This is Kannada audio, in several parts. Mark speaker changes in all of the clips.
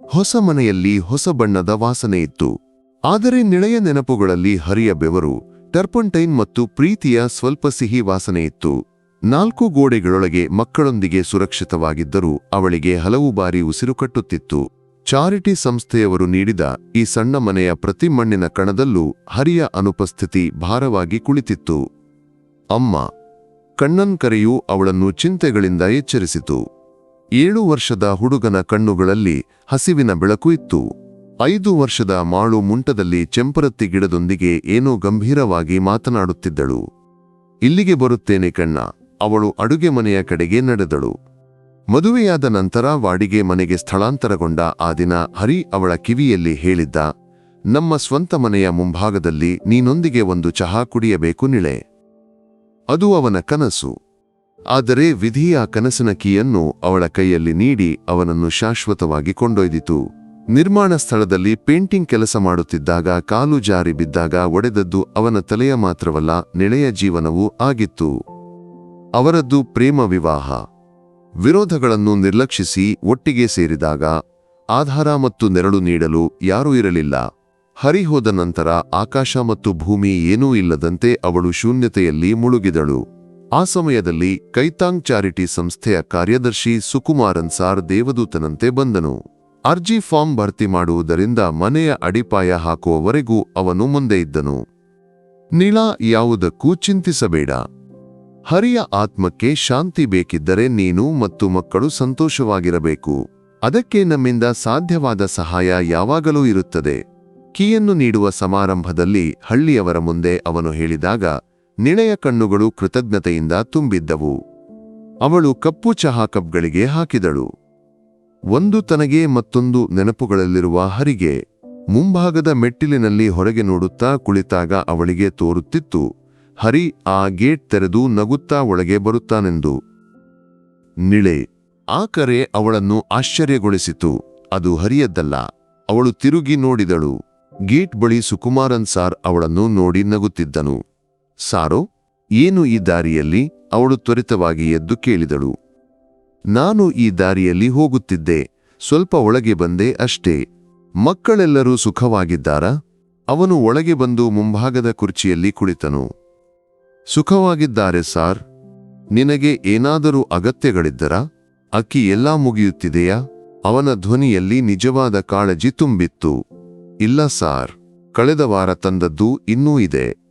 Speaker 1: ಹೊಸ ಮನೆಯಲ್ಲಿ ಹೊಸ ಬಣ್ಣದ ವಾಸನೆ ಇತ್ತು. ಆದರೆ ನಿಳೆಯ ನೆನಪುಗಳಲ್ಲಿ ಹರಿಯ ಬೆವರು, ಟರ್ಪಂಟೈನ್ ಮತ್ತು ಪ್ರೀತಿಯ ಸ್ವಲ್ಪ ಸಿಹಿ ವಾಸನೆ ಇತ್ತು. ನಾಲ್ಕು ಗೋಡೆಗಳೊಳಗೆ ಮಕ್ಕಳೊಂದಿಗೆ ಸುರಕ್ಷಿತವಾಗಿದ್ದರೂ ಅವಳಿಗೆ ಹಲವು ಬಾರಿ ಉಸಿರು ಕಟ್ಟುತ್ತಿತ್ತು. ಚಾರಿಟಿ ಸಂಸ್ಥೆಯವರು ನೀಡಿದ ಈ ಸಣ್ಣ ಮನೆಯ ಪ್ರತಿ ಮಣ್ಣಿನ ಕಣದಲ್ಲೂ ಹರಿಯ ಅನುಪಸ್ಥಿತಿ ಭಾರವಾಗಿ ಕುಳಿತಿತ್ತು. ಅಮ್ಮ, ಕಣ್ಣನ್ ಕರೆಯು ಅವಳನ್ನು ಚಿಂತೆಗಳಿಂದ ಎಚ್ಚರಿಸಿತು. ಏಳು ವರ್ಷದ ಹುಡುಗನ ಕಣ್ಣುಗಳಲ್ಲಿ ಹಸಿವಿನ ಬೆಳಕು ಇತ್ತು. ಐದು ವರ್ಷದ ಮಾಳು ಮುಂಟದಲ್ಲಿ ಚೆಂಪರತ್ತಿ ಗಿಡದೊಂದಿಗೆ ಏನೋ ಗಂಭೀರವಾಗಿ ಮಾತನಾಡುತ್ತಿದ್ದಳು. ಇಲ್ಲಿಗೆ ಬರುತ್ತೇನೆ ಕಣ್ಣ, ಅವಳು ಅಡುಗೆ ಮನೆಯ ಕಡೆಗೆ ನಡೆದಳು. ಮದುವೆಯಾದ ನಂತರ ವಾಡಿಗೆ ಮನೆಗೆ ಸ್ಥಳಾಂತರಗೊಂಡ ಆ ದಿನ ಹರಿ ಅವಳ ಕಿವಿಯಲ್ಲಿ ಹೇಳಿದ್ದ, ನಮ್ಮ ಸ್ವಂತ ಮನೆಯ ಮುಂಭಾಗದಲ್ಲಿ ನೀನೊಂದಿಗೆ ಒಂದು ಚಹಾ ಕುಡಿಯಬೇಕು ನಿಳೆ. ಅದು ಅವನ ಕನಸು. ಆದರೆ ವಿಧಿಯ ಕನಸಿನ ಕೀಯನ್ನು ಅವಳ ಕೈಯಲ್ಲಿ ನೀಡಿ ಅವನನ್ನು ಶಾಶ್ವತವಾಗಿ ಕೊಂಡೊಯ್ದಿತು. ನಿರ್ಮಾಣ ಸ್ಥಳದಲ್ಲಿ ಪೇಂಟಿಂಗ್ ಕೆಲಸ ಮಾಡುತ್ತಿದ್ದಾಗ ಕಾಲು ಜಾರಿ ಬಿದ್ದಾಗ ಒಡೆದದ್ದು ಅವನ ತಲೆಯ ಮಾತ್ರವಲ್ಲ, ನೆಳೆಯ ಜೀವನವೂ ಆಗಿತ್ತು. ಅವರದ್ದು ಪ್ರೇಮ ವಿವಾಹ. ವಿರೋಧಗಳನ್ನು ನಿರ್ಲಕ್ಷಿಸಿ ಒಟ್ಟಿಗೆ ಸೇರಿದಾಗ ಆಧಾರ ಮತ್ತು ನೆರಳು ನೀಡಲು ಯಾರೂ ಇರಲಿಲ್ಲ. ಹರಿಹೋದ ನಂತರ ಆಕಾಶ ಮತ್ತು ಭೂಮಿ ಏನೂ ಇಲ್ಲದಂತೆ ಅವಳು ಶೂನ್ಯತೆಯಲ್ಲಿ ಮುಳುಗಿದಳು. ಆ ಸಮಯದಲ್ಲಿ ಕೈತಾಂಗ್ ಚಾರಿಟಿ ಸಂಸ್ಥೆಯ ಕಾರ್ಯದರ್ಶಿ ಸುಕುಮಾರನ್ ಸಾರ್ ದೇವದೂತನಂತೆ ಬಂದನು. ಅರ್ಜಿ ಫಾರ್ಮ್ ಭರ್ತಿ ಮಾಡುವುದರಿಂದ ಮನೆಯ ಅಡಿಪಾಯ ಹಾಕುವವರೆಗೂ ಅವನು ಮುಂದೆ ಇದ್ದನು. ನೀಳ ಯಾವುದಕ್ಕೂ ಚಿಂತಿಸಬೇಡ. ಹರಿಯ ಆತ್ಮಕ್ಕೆ ಶಾಂತಿ ಬೇಕಿದ್ದರೆ ನೀನು ಮತ್ತು ಮಕ್ಕಳು ಸಂತೋಷವಾಗಿರಬೇಕು. ಅದಕ್ಕೆ ನಮ್ಮಿಂದ ಸಾಧ್ಯವಾದ ಸಹಾಯ ಯಾವಾಗಲೂ ಇರುತ್ತದೆ. ಕೀಯನ್ನು ನೀಡುವ ಸಮಾರಂಭದಲ್ಲಿ ಹಳ್ಳಿಯವರ ಮುಂದೆ ಅವನು ಹೇಳಿದಾಗ ನಿಳೆಯ ಕಣ್ಣುಗಳು ಕೃತಜ್ಞತೆಯಿಂದ ತುಂಬಿದ್ದವು. ಅವಳು ಕಪ್ಪು ಚಹಾ ಕಪ್ಗಳಿಗೆ ಹಾಕಿದಳು. ಒಂದು ತನಗೆ ಮತ್ತೊಂದು ನೆನಪುಗಳಲ್ಲಿರುವ ಹರಿಗೆ ಮುಂಭಾಗದ ಮೆಟ್ಟಿಲಿನಲ್ಲಿ ಹೊರಗೆ ನೋಡುತ್ತಾ ಕುಳಿತಾಗ ಅವಳಿಗೆ ತೋರುತ್ತಿತ್ತು. ಹರಿ ಆ ಗೇಟ್ ತೆರೆದು ನಗುತ್ತಾ ಒಳಗೆ ಬರುತ್ತಾನೆಂದು. ನಿಳೆ ಆ ಕರೆ ಅವಳನ್ನು ಆಶ್ಚರ್ಯಗೊಳಿಸಿತು. ಅದು ಹರಿಯದ್ದಲ್ಲ. ಅವಳು ತಿರುಗಿ ನೋಡಿದಳು. ಗೇಟ್ ಬಳಿ ಸುಕುಮಾರನ್ ಸಾರ್ ಅವಳನ್ನು ನೋಡಿ ನಗುತ್ತಿದ್ದನು. ಸಾರೋ, ಏನು ಈ ದಾರಿಯಲ್ಲಿ? ಅವಳು ತ್ವರಿತವಾಗಿ ಎದ್ದು ಕೇಳಿದಳು. ನಾನು ಈ ದಾರಿಯಲ್ಲಿ ಹೋಗುತ್ತಿದ್ದೆ, ಸ್ವಲ್ಪ ಒಳಗೆ ಬಂದೆ ಅಷ್ಟೇ. ಮಕ್ಕಳೆಲ್ಲರೂ ಸುಖವಾಗಿದ್ದಾರಾ? ಅವನು ಒಳಗೆ ಬಂದು ಮುಂಭಾಗದ ಕುರ್ಚಿಯಲ್ಲಿ ಕುಳಿತನು. ಸುಖವಾಗಿದ್ದಾರೆ ಸಾರ್. ನಿನಗೆ ಏನಾದರೂ ಅಗತ್ಯಗಳಿದ್ದರಾ? ಅಕ್ಕಿ ಎಲ್ಲಾ ಮುಗಿಯುತ್ತಿದೆಯಾ? ಅವನ ಧ್ವನಿಯಲ್ಲಿ ನಿಜವಾದ ಕಾಳಜಿ ತುಂಬಿತ್ತು. ಇಲ್ಲ ಸಾರ್. ಕಳೆದ ವಾರ ತಂದದ್ದು ಇನ್ನೂ ಇದೆ.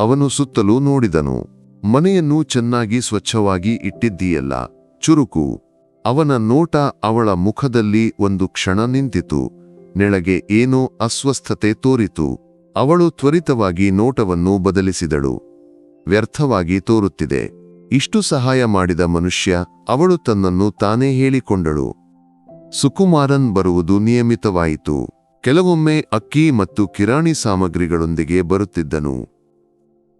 Speaker 1: ಅವನು ಸುತ್ತಲೂ ನೋಡಿದನು. ಮನೆಯನ್ನು ಚೆನ್ನಾಗಿ ಸ್ವಚ್ಛವಾಗಿ ಇಟ್ಟಿದ್ದೀಯಲ್ಲ, ಚುರುಕು. ಅವನ ನೋಟ ಅವಳ ಮುಖದಲ್ಲಿ ಒಂದು ಕ್ಷಣ ನಿಂತಿತು. ನೆಳಗೆ ಏನೋ ಅಸ್ವಸ್ಥತೆ ತೋರಿತು. ಅವಳು ತ್ವರಿತವಾಗಿ ನೋಟವನ್ನು ಬದಲಿಸಿದಳು. ವ್ಯರ್ಥವಾಗಿ ತೋರುತ್ತಿದೆ. ಇಷ್ಟು ಸಹಾಯ ಮಾಡಿದ ಮನುಷ್ಯ, ಅವಳು ತನ್ನನ್ನು ತಾನೇ ಹೇಳಿಕೊಂಡಳು. ಸುಕುಮಾರನ್ ಬರುವುದು ನಿಯಮಿತವಾಯಿತು. ಕೆಲವೊಮ್ಮೆ ಅಕ್ಕಿ ಮತ್ತು ಕಿರಾಣಿ ಸಾಮಗ್ರಿಗಳೊಂದಿಗೆ ಬರುತ್ತಿದ್ದನು.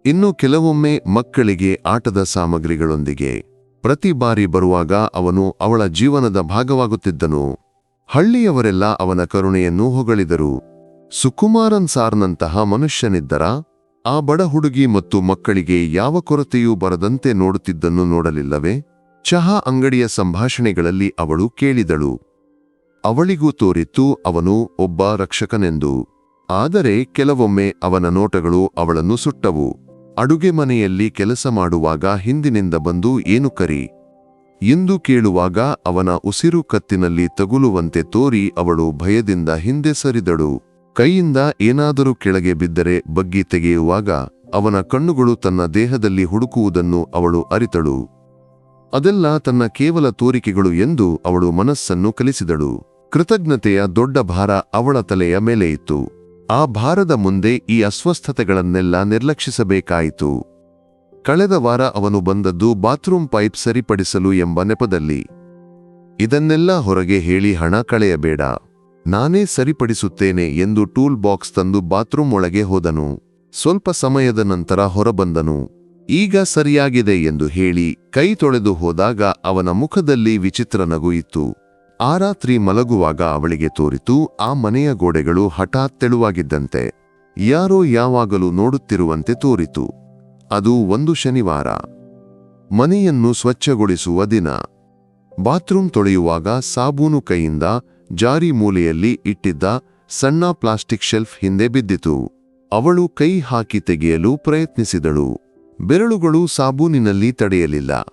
Speaker 1: ಇನ್ನು ಕೆಲವೊಮ್ಮೆ ಮಕ್ಕಳಿಗೆ ಆಟದ ಸಾಮಗ್ರಿಗಳೊಂದಿಗೆ. ಪ್ರತಿ ಬಾರಿ ಬರುವಾಗ ಅವನು ಅವಳ ಜೀವನದ ಭಾಗವಾಗುತ್ತಿದ್ದನು. ಹಳ್ಳಿಯವರೆಲ್ಲ ಅವನ ಕರುಣೆಯನ್ನು ಹೊಗಳಿದರು. ಸುಕುಮಾರನ್ ಸಾರ್ನಂತಹ ಮನುಷ್ಯನಿದ್ದರ, ಆ ಬಡ ಹುಡುಗಿ ಮತ್ತು ಮಕ್ಕಳಿಗೆ ಯಾವ ಕೊರತೆಯೂ ಬರದಂತೆ ನೋಡುತ್ತಿದ್ದನ್ನು ನೋಡಲಿಲ್ಲವೇ? ಚಹಾ ಅಂಗಡಿಯ ಸಂಭಾಷಣೆಗಳಲ್ಲಿ ಅವಳು ಕೇಳಿದಳು. ಅವಳಿಗೂ ತೋರಿತ್ತು ಅವನು ಒಬ್ಬ ರಕ್ಷಕನೆಂದು. ಆದರೆ ಕೆಲವೊಮ್ಮೆ ಅವನ ನೋಟಗಳು ಅವಳನ್ನು ಸುಟ್ಟವು. ಅಡುಗೆ ಮನೆಯಲ್ಲಿ ಕೆಲಸ ಮಾಡುವಾಗ ಹಿಂದಿನಿಂದ ಬಂದು ಏನು ಕರಿ? ಎಂದು ಕೇಳುವಾಗ ಅವನ ಉಸಿರು ಕತ್ತಿನಲ್ಲಿ ತಗುಲುವಂತೆ ತೋರಿ ಅವಳು ಭಯದಿಂದ ಹಿಂದೆ ಸರಿದಳು. ಕೈಯಿಂದ ಏನಾದರೂ ಕೆಳಗೆ ಬಿದ್ದರೆ ಬಗ್ಗಿ ತೆಗೆಯುವಾಗ ಅವನ ಕಣ್ಣುಗಳು ತನ್ನ ದೇಹದಲ್ಲಿ ಹುಡುಕುವುದನ್ನು ಅವಳು ಅರಿತಳು. ಅದೆಲ್ಲ ತನ್ನ ಕೇವಲ ತೋರಿಕೆಗಳು ಎಂದು ಅವಳು ಮನಸ್ಸನ್ನು ಕಲಿಸಿದಳು. ಕೃತಜ್ಞತೆಯ ದೊಡ್ಡ ಭಾರ ಅವಳ ತಲೆಯ ಮೇಲೆ ಇತ್ತು. ಆ ಭಾರದ ಮುಂದೆ ಈ ಅಸ್ವಸ್ಥತೆಗಳನ್ನೆಲ್ಲ ನಿರ್ಲಕ್ಷಿಸಬೇಕಾಯಿತು. ಕಳೆದ ವಾರ ಅವನು ಬಂದದ್ದು ಬಾತ್ರೂಮ್ ಪೈಪ್ ಸರಿಪಡಿಸಲು ಎಂಬ ನೆಪದಲ್ಲಿ. ಇದನ್ನೆಲ್ಲ ಹೊರಗೆ ಹೇಳಿ ಹಣ ಕಳೆಯಬೇಡ. ನಾನೇ ಸರಿಪಡಿಸುತ್ತೇನೆ ಎಂದು ಟೂಲ್ ಬಾಕ್ಸ್ ತಂದು ಬಾತ್ರೂಮ್ ಒಳಗೆ ಹೋದನು. ಸ್ವಲ್ಪ ಸಮಯದ ನಂತರ ಹೊರಬಂದನು. ಈಗ ಸರಿಯಾಗಿದೆ ಎಂದು ಹೇಳಿ ಕೈ ತೊಳೆದು ಹೋದಾಗ ಅವನ ಮುಖದಲ್ಲಿ ವಿಚಿತ್ರ ನಗು ಆ ರಾತ್ರಿ ಮಲಗುವಾಗ ಅವಳಿಗೆ ತೋರಿತು, ಆ ಮನೆಯ ಗೋಡೆಗಳು ಹಠಾತ್ ತೆಳುವಾಗಿದ್ದಂತೆ. ಯಾರೋ ಯಾವಾಗಲೂ ನೋಡುತ್ತಿರುವಂತೆ ತೋರಿತು. ಅದು ಒಂದು ಶನಿವಾರ. ಮನೆಯನ್ನು ಸ್ವಚ್ಛಗೊಳಿಸುವ ದಿನ. ಬಾತ್ರೂಮ್ ತೊಳೆಯುವಾಗ ಸಾಬೂನು ಕೈಯಿಂದ ಜಾರಿ ಮೂಲೆಯಲ್ಲಿ ಇಟ್ಟಿದ್ದ ಸಣ್ಣ ಪ್ಲಾಸ್ಟಿಕ್ ಶೆಲ್ಫ್ ಹಿಂದೆ ಬಿದ್ದಿತು. ಅವಳು ಕೈ ಹಾಕಿ ತೆಗೆಯಲು ಪ್ರಯತ್ನಿಸಿದಳು. ಬೆರಳುಗಳು ಸಾಬೂನಿನಲ್ಲಿ ತಡೆಯಲಿಲ್ಲ.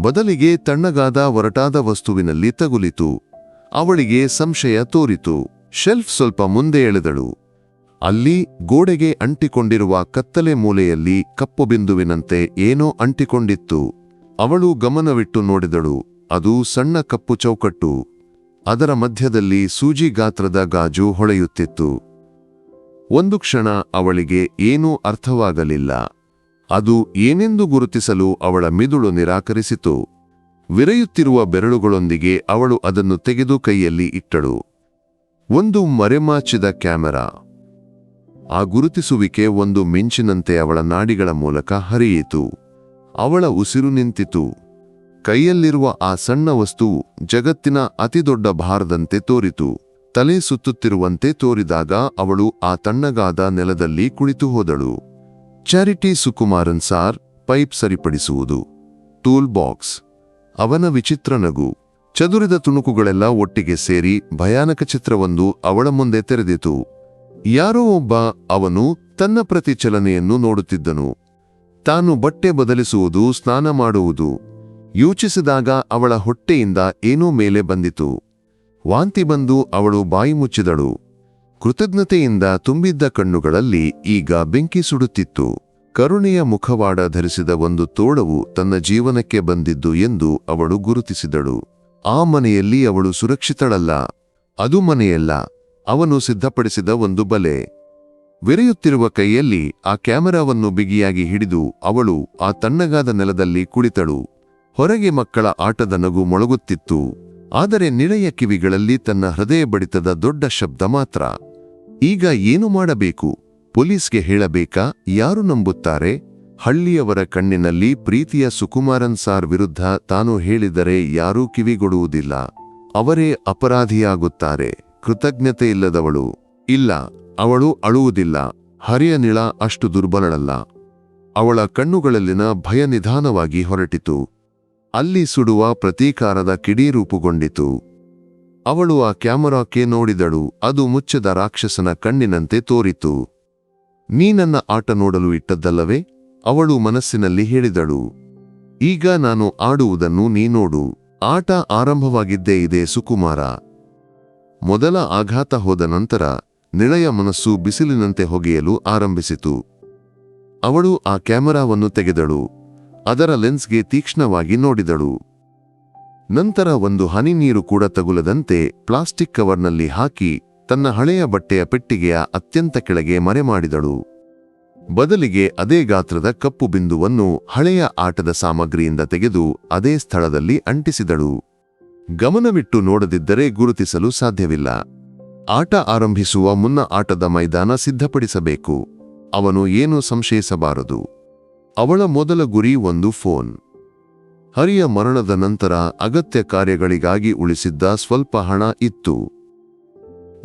Speaker 1: ಬದಲಿಗೆ ತಣ್ಣಗಾದ ಒರಟಾದ ವಸ್ತುವಿನಲ್ಲಿ ತಗುಲಿತು. ಅವಳಿಗೆ ಸಂಶಯ ತೋರಿತು. ಶೆಲ್ಫ್ ಸ್ವಲ್ಪ ಮುಂದೆ ಎಳೆದಳು. ಅಲ್ಲಿ ಗೋಡೆಗೆ ಅಂಟಿಕೊಂಡಿರುವ ಕತ್ತಲೆ ಮೂಲೆಯಲ್ಲಿ ಕಪ್ಪು ಬಿಂದುವಿನಂತೆ ಏನೋ ಅಂಟಿಕೊಂಡಿತ್ತು. ಅವಳು ಗಮನವಿಟ್ಟು ನೋಡಿದಳು. ಅದು ಸಣ್ಣ ಕಪ್ಪು ಚೌಕಟ್ಟು. ಅದರ ಮಧ್ಯದಲ್ಲಿ ಸೂಜಿ ಗಾತ್ರದ ಗಾಜು ಹೊಳೆಯುತ್ತಿತ್ತು. ಒಂದು ಕ್ಷಣ ಅವಳಿಗೆ ಏನೂ ಅರ್ಥವಾಗಲಿಲ್ಲ. ಅದು ಏನೆಂದು ಗುರುತಿಸಲು ಅವಳ ಮಿದುಳು ನಿರಾಕರಿಸಿತು. ವಿರೆಯುತ್ತಿರುವ ಬೆರಳುಗಳೊಂದಿಗೆ ಅವಳು ಅದನ್ನು ತೆಗೆದು ಕೈಯಲ್ಲಿ ಇಟ್ಟಳು. ಒಂದು ಮರೆಮಾಚಿದ ಕ್ಯಾಮೆರಾ. ಆ ಗುರುತಿಸುವಿಕೆ ಒಂದು ಮಿಂಚಿನಂತೆ ಅವಳ ನಾಡಿಗಳ ಮೂಲಕ ಹರಿಯಿತು. ಅವಳ ಉಸಿರು ನಿಂತಿತು. ಕೈಯಲ್ಲಿರುವ ಆ ಸಣ್ಣ ವಸ್ತು ಜಗತ್ತಿನ ಅತಿದೊಡ್ಡ ಭಾರದಂತೆ ತೋರಿತು. ತಲೆ ಸುತ್ತುತ್ತಿರುವಂತೆ ತೋರಿದಾಗ ಅವಳು ಆ ತಣ್ಣಗಾದ ನೆಲದಲ್ಲಿ ಕುಳಿತು ಹೋದಳು ಚಾರಿಟಿ ಸುಕುಮಾರನ್ ಸಾರ್ ಪೈಪ್ ಸರಿಪಡಿಸುವುದು. Tool box. ಅವನ ವಿಚಿತ್ರ ನಗು. ಚದುರಿದ ತುಣುಕುಗಳೆಲ್ಲ ಒಟ್ಟಿಗೆ ಸೇರಿ ಭಯಾನಕ ಚಿತ್ರವೊಂದು ಅವಳ ಮುಂದೆ ತೆರೆದಿತು. ಯಾರೋ ಒಬ್ಬ ಅವನು ತನ್ನ ಪ್ರತಿಚಲನೆಯನ್ನು ನೋಡುತ್ತಿದ್ದನು. ತಾನು ಬಟ್ಟೆ ಬದಲಿಸುವುದು, ಸ್ನಾನ ಮಾಡುವುದು. ಯೋಚಿಸಿದಾಗ ಅವಳ ಹೊಟ್ಟೆಯಿಂದ ಏನೋ ಮೇಲೆ ಬಂದಿತು. ವಾಂತಿ ಬಂದು ಅವಳು ಬಾಯಿ ಮುಚ್ಚಿದಳು. ಕೃತಜ್ಞತೆಯಿಂದ ತುಂಬಿದ್ದ ಕಣ್ಣುಗಳಲ್ಲಿ ಈಗ ಬೆಂಕಿ ಸುಡುತ್ತಿತ್ತು. ಕರುಣೆಯ ಮುಖವಾಡ ಧರಿಸಿದ ಒಂದು ತೋಳವು ತನ್ನ ಜೀವನಕ್ಕೆ ಬಂದಿದ್ದು ಎಂದು ಅವಳು ಗುರುತಿಸಿದಳು. ಆ ಮನೆಯಲ್ಲಿ ಅವಳು ಸುರಕ್ಷಿತಳಲ್ಲ. ಅದು ಮನೆಯಲ್ಲ. ಅವನು ಸಿದ್ಧಪಡಿಸಿದ ಒಂದು ಬಲೆ. ವಿರೆಯುತ್ತಿರುವ ಕೈಯಲ್ಲಿ ಆ ಕ್ಯಾಮೆರಾವನ್ನು ಬಿಗಿಯಾಗಿ ಹಿಡಿದು ಅವಳು ಆ ತಣ್ಣಗಾದ ನೆಲದಲ್ಲಿ ಕುಳಿತಳು. ಹೊರಗೆ ಮಕ್ಕಳ ಆಟದ ನಗು ಮೊಳಗುತ್ತಿತ್ತು. ಆದರೆ ನಿಳೆಯ ಕಿವಿಗಳಲ್ಲಿ ತನ್ನ ಹೃದಯ ಬಡಿತದ ದೊಡ್ಡ ಶಬ್ದ ಮಾತ್ರ. ಈಗ ಏನು ಮಾಡಬೇಕು? ಪೊಲೀಸ್ಗೆ ಹೇಳಬೇಕಾ? ಯಾರು ನಂಬುತ್ತಾರೆ? ಹಳ್ಳಿಯವರ ಕಣ್ಣಿನಲ್ಲಿ ಪ್ರೀತಿಯ ಸುಕುಮಾರನ್ ಸಾರ್ ವಿರುದ್ಧ ತಾನು ಹೇಳಿದರೆ ಯಾರೂ ಕಿವಿಗೊಡುವುದಿಲ್ಲ. ಅವರೇ ಅಪರಾಧಿಯಾಗುತ್ತಾರೆ. ಕೃತಜ್ಞತೆ ಇಲ್ಲದವಳು. ಇಲ್ಲ, ಅವಳು ಅಳುವುದಿಲ್ಲ. ಹರಿಯ ನಿಳ ಅಷ್ಟು ದುರ್ಬಲಳಲ್ಲ. ಅವಳ ಕಣ್ಣುಗಳಲ್ಲಿನ ಭಯ ನಿಧಾನವಾಗಿ ಹೊರಟಿತು. ಅಲ್ಲಿ ಸುಡುವ ಪ್ರತೀಕಾರದ ಕಿಡಿ ರೂಪುಗೊಂಡಿತು ಅವಳು ಆ ಕ್ಯಾಮರಾಕ್ಕೆ ನೋಡಿದಳು, ಅದು ಮುಚ್ಚದ ರಾಕ್ಷಸನ ಕಣ್ಣಿನಂತೆ ತೋರಿತು. ನೀ ನನ್ನ ಆಟ ನೋಡಲು ಇಟ್ಟದ್ದಲ್ಲವೇ? ಅವಳು ಮನಸ್ಸಿನಲ್ಲಿ ಹೇಳಿದಳು. ಈಗ ನಾನು ಆಡುವುದನ್ನು ನೀ ನೋಡು. ಆಟ ಆರಂಭವಾಗಿದ್ದೇ ಇದೆ ಸುಕುಮಾರ. ಮೊದಲ ಆಘಾತ ಹೋದ ನಂತರ ನಿಳೆಯ ಮನಸ್ಸು ಬಿಸಿಲಿನಂತೆ ಹೊಗೆಯಲು ಆರಂಭಿಸಿತು. ಅವಳು ಆ ಕ್ಯಾಮರಾವನ್ನು ತೆಗೆದಳು. ಅದರ ಲೆನ್ಸ್ಗೆ ತೀಕ್ಷ್ಣವಾಗಿ ನೋಡಿದಳು. ನಂತರ ಒಂದು ಹನಿ ನೀರು ಕೂಡ ತಗುಲದಂತೆ ಪ್ಲಾಸ್ಟಿಕ್ ಕವರ್ನಲ್ಲಿ ಹಾಕಿ ತನ್ನ ಹಳೆಯ ಬಟ್ಟೆಯ ಪೆಟ್ಟಿಗೆಯ ಅತ್ಯಂತ ಕೆಳಗೆ ಮರೆಮಾಡಿದಳು ಬದಲಿಗೆ ಅದೇ ಗಾತ್ರದ ಕಪ್ಪು ಬಿಂದುವನ್ನು ಹಳೆಯ ಆಟದ ಸಾಮಗ್ರಿಯಿಂದ ತೆಗೆದು ಅದೇ ಸ್ಥಳದಲ್ಲಿ ಅಂಟಿಸಿದಳು. ಗಮನವಿಟ್ಟು ನೋಡದಿದ್ದರೆ ಗುರುತಿಸಲು ಸಾಧ್ಯವಿಲ್ಲ. ಆಟ ಆರಂಭಿಸುವ ಮುನ್ನ ಆಟದ ಮೈದಾನ ಸಿದ್ಧಪಡಿಸಬೇಕು. ಅವನು ಏನೂ ಸಂಶಯಿಸಬಾರದು? ಅವಳ ಮೊದಲ ಗುರಿ ಒಂದು ಫೋನ್. ಹರಿಯ ಮರಣದ ನಂತರ ಅಗತ್ಯ ಕಾರ್ಯಗಳಿಗಾಗಿ ಉಳಿಸಿದ್ದ ಸ್ವಲ್ಪ ಹಣ ಇತ್ತು.